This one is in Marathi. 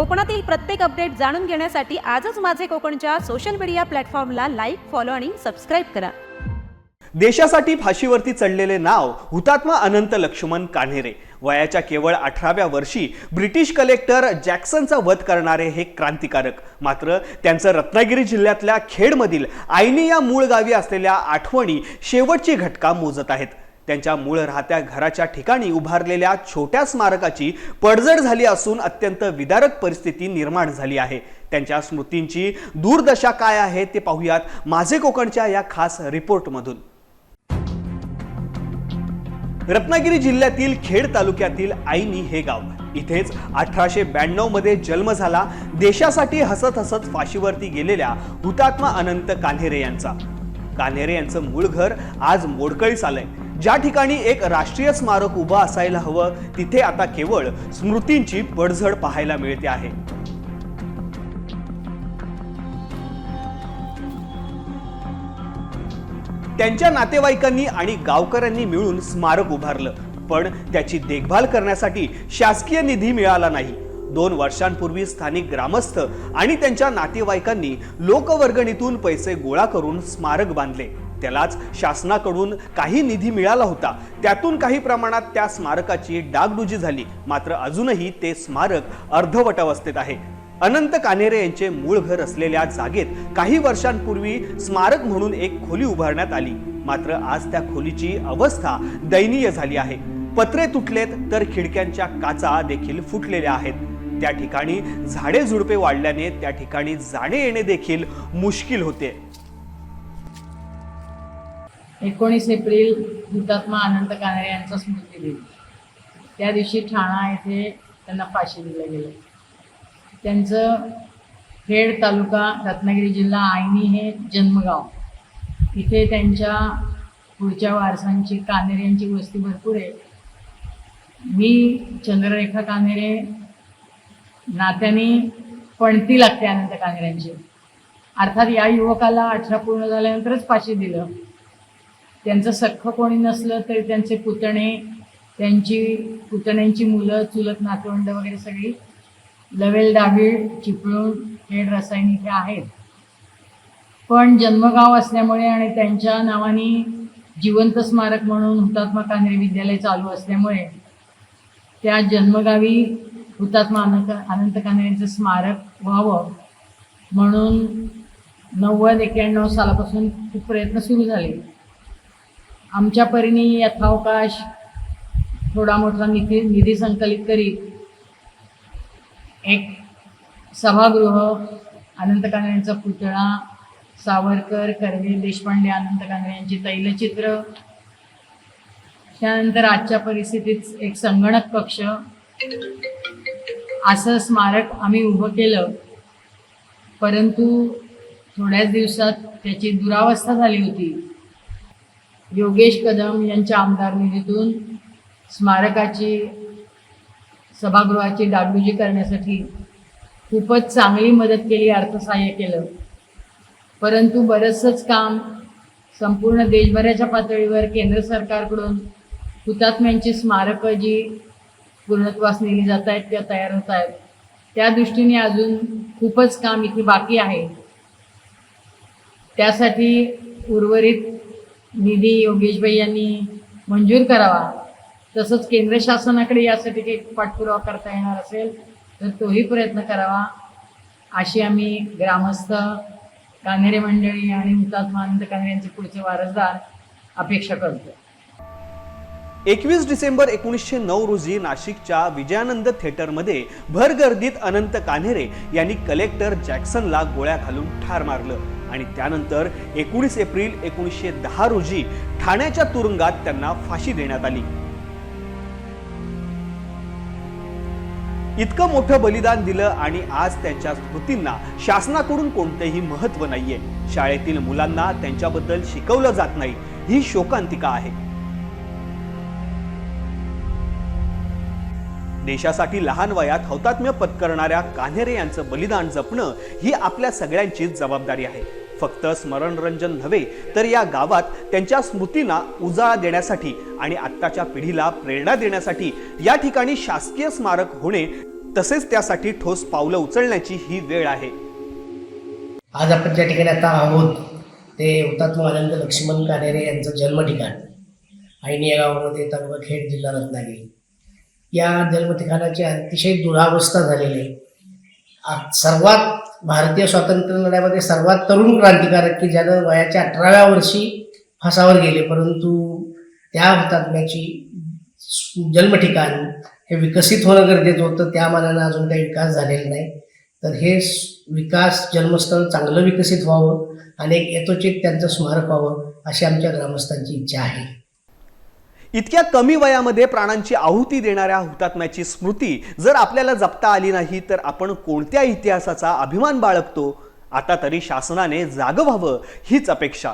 कोकणातील प्रत्येक अपडेट जाणून घेण्यासाठी आजच माझे कोकणच्या सोशल मीडिया प्लॅटफॉर्मला लाईक फॉलो आणि सबस्क्राईब करा. देशासाठी फाशीवरती चढलेले नाव हुतात्मा अनंत लक्ष्मण कान्हेरे. वयाच्या केवळ अठराव्या वर्षी ब्रिटिश कलेक्टर जॅक्सनचा वध करणारे हे क्रांतिकारक. मात्र त्यांचं रत्नागिरी जिल्ह्यातल्या खेडमधील आयनी या मूळ गावी असलेल्या आठवणी शेवटची घटका मोजत आहेत. त्यांच्या मूळ राहत्या घराच्या ठिकाणी उभारलेल्या छोट्या स्मारकाची पडझड झाली असून अत्यंत विदारक परिस्थिती निर्माण झाली आहे. त्यांच्या स्मृतींची दूरदशा काय आहे ते पाहूयात माझे कोकणच्या या खास रिपोर्टमधून. रत्नागिरी जिल्ह्यातील खेड तालुक्यातील आईनी हे गाव. इथेच अठराशे ब्याण्णवमध्ये जन्म झाला. देशासाठी हसत हसत फाशीवरती गेलेल्या हुतात्मा अनंत कान्हेरे यांचा. कान्हेरे यांचं मूळ घर आज मोडकळीस आलंय. ज्या ठिकाणी एक राष्ट्रीय स्मारक उभं असायला हवं तिथे आता केवळ स्मृतींची पडझड पाहायला मिळते आहे. त्यांच्या नातेवाईकांनी आणि गावकऱ्यांनी मिळून स्मारक उभारलं पण त्याची देखभाल करण्यासाठी शासकीय निधी मिळाला नाही. दोन वर्षांपूर्वी स्थानिक ग्रामस्थ आणि त्यांच्या नातेवाईकांनी लोकवर्गणीतून पैसे गोळा करून स्मारक बांधले. त्यालाच शासनाकडून काही निधी मिळाला होता. त्यातून काही प्रमाणात त्या स्मारकाची डागडुजी झाली. मात्र अजूनही ते स्मारक अर्धवट अवस्थेत आहे. अनंत कान्हेरे यांचे मूळ घर असलेल्या जागेत काही वर्षांपूर्वी स्मारक म्हणून एक खोली उभारण्यात आली. मात्र आज त्या खोलीची अवस्था दयनीय झाली आहे. पत्रे तुटलेत तर खिडक्यांच्या काचा देखील फुटलेल्या आहेत. त्या ठिकाणी झाडे झुडपे वाढल्याने त्या ठिकाणी जाणे येणे देखील मुश्किल होते. एकोणीस एप्रिल हुतात्मा अनंत कानडे यांचा स्मृती दिन. त्या दिवशी ठाणा येथे त्यांना फाशी दिलं गेलं. त्यांचं खेड तालुका रत्नागिरी जिल्हा आयनी हे जन्मगाव. इथे त्यांच्या पुढच्या वारसांची कानेरे यांची वस्ती भरपूर आहे. मी चंद्ररेखा कानेरे नात्याने पणती लागते अनंत कानेऱ्यांची अर्थात या युवकाला अठरा पूर्ण झाल्यानंतरच फाशी दिलं. त्यांचं सख्ख कोणी नसलं तरी त्यांचे पुतणे त्यांची पुतण्यांची मुलं चुलत नातवंड वगैरे सगळी लवेल डावीळ चिपळूण खेड रासायनिक आहेत. पण जन्मगाव असल्यामुळे आणि त्यांच्या नावाने जिवंत स्मारक म्हणून हुतात्मा कांद्रे विद्यालय चालू असल्यामुळे त्या जन्मगावी हुतात्मा अनंत अनंत कांद्रे यांचं स्मारक व्हावं म्हणून नव्वद एक्क्याण्णव सालापासून खूप प्रयत्न सुरू झाले. आमच्या परीने यथावकाश थोडा मोठा निधी निधी संकलित करीत एक सभागृह अनंत कांबळे यांचा पुतळा सावरकर कर्वे देशपांडे अनंत कांबळे यांची तैलचित्र त्यानंतर आजच्या परिस्थितीत एक संगणक पक्ष असं स्मारक आम्ही उभं केलं परंतु थोड्याच दिवसात त्याची दुरावस्था झाली होती. योगेश कदम यांच्या आमदार निधीतून स्मारकाची सभागृहाची डागडुजी करण्यासाठी खूपच चांगली मदत केली अर्थसहाय्य केलं. परंतु बरंचसंच काम संपूर्ण देशभराच्या पातळीवर केंद्र सरकारकडून हुतात्म्यांची स्मारकं जी पूर्णत्वास नेली जात आहेत त्या तयार होत आहेत. त्या दृष्टीने अजून खूपच काम इथे बाकी आहे. त्यासाठी उर्वरित निधी योगेशभाई यांनी मंजूर करावा. तसंच केंद्र शासनाकडे यासाठी काही पाठपुरावा करता येणार असेल तर तोही प्रयत्न करावा. अशी आम्ही ग्रामस्थ कान्हेरे मंडळी आणि हुतात्मा आनंद कान्हेरे यांचे पुढचे वारसदार अपेक्षा करतो. एकवीस डिसेंबर एकोणीसशे नऊ रोजी नाशिकच्या विजयानंद थिएटरमध्ये भरगर्दीत अनंत कान्हेरे यांनी कलेक्टर जॅक्सनला गोळ्या घालून ठार मारलं. आणि त्यानंतर एकोणीस एप्रिल एकोणीसशे दहा रोजी ठाण्याच्या तुरुंगात त्यांना फाशी देण्यात आली. इतकं मोठं बलिदान दिलं आणि आज त्यांच्या स्मृतींना शासनाकडून कोणतेही महत्त्व नाहीये. शाळेतील मुलांना त्यांच्याबद्दल शिकवलं जात नाही. ही शोकांतिका आहे. देशासाठी लहान वयात हौतात्म्य पत्करणाऱ्या कान्हेरे यांचं बलिदान जपणं ही आपल्या सगळ्यांचीच जबाबदारी आहे. फक्त स्मरणरंजन नव्हे तर या गावात त्यांच्या स्मृतींना उजाळा देण्यासाठी आणि आत्ताच्या पिढीला प्रेरणा देण्यासाठी या ठिकाणी शासकीय स्मारक होणे तसेच त्यासाठी ठोस पावलं उचलण्याची ही वेळ आहे. आज आपण ज्या ठिकाणी आता आहोत ते हुतात्मा आनंद लक्ष्मण कानेरे यांचं जन्म ठिकाण आईनी या गावामध्ये तालुका खेड जिल्हा रत्नागिरी. या जन्मठिकाणाची अतिशय दुरावस्था झालेली आहे. सर्वात भारतीय स्वातंत्र्य लढ्यामध्ये सर्वात तरुण क्रांतिकारक की ज्यानं वयाच्या अठराव्या वर्षी फासावर गेले. परंतु त्या हुतात्म्याची जन्म ठिकाण हे विकसित होणं गरजेचं होतं. त्या मानानं अजून काही विकास झालेला नाही. तर हे विकास जन्मस्थळ चांगलं विकसित व्हावं आणि एक यथोचित त्यांचं स्मारक व्हावं अशी आमच्या ग्रामस्थांची इच्छा आहे. इतक्या कमी वयामध्ये प्राणांची आहुती देणाऱ्या हुतात्म्याची स्मृती जर आपल्याला जपता आली नाही तर आपण कोणत्या इतिहासाचा अभिमान बाळगतो? आता तरी शासनाने जागं व्हावं हीच अपेक्षा.